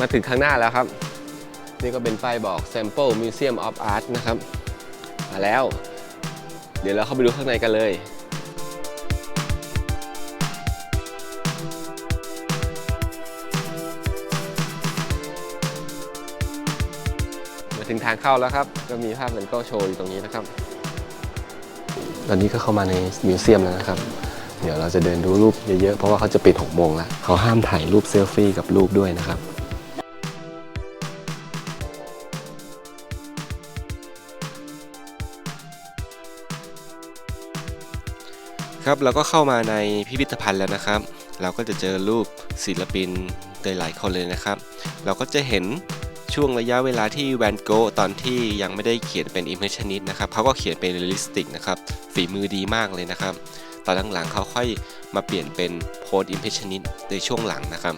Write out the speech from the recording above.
มาถึงข้างหน้าแล้วครับ นี่ก็เป็นป้ายบอก Sample Museum of Art นะครับ มาแล้ว เดี๋ยวเราเข้าไปดูข้างในกันเลยมาถึงทางเข้าแล้วครับ ก็มีภาพเป็นก็โชว์อยู่ตรงนี้นะครับ ตอนนี้ก็เข้ามาในมิวเซียมแล้วนะครับ เดี๋ยวเราจะเดินดูรูปเยอะๆ เพราะว่าเขาจะปิด6โมงแล้ว เขาห้ามถ่ายรูปเซลฟี่กับรูปด้วยนะครับ ครับเราก็เข้ามาในพิพิธภัณฑ์แล้วนะครับ เราก็จะเจอรูปศิลปินหลายคนเลยนะครับ เราก็จะเห็นช่วงระยะเวลาที่แวนโกะตอนที่ยังไม่ได้เขียนเป็นอิมเพรสชันนิสนะครับเขาก็เขียนเป็นเรลลิสติกนะครับฝีมือดีมากเลยนะครับ ตอนหลังๆเขาค่อยมาเปลี่ยนเป็นโพสอิมเพรสชันนิสในช่วงหลังนะครับ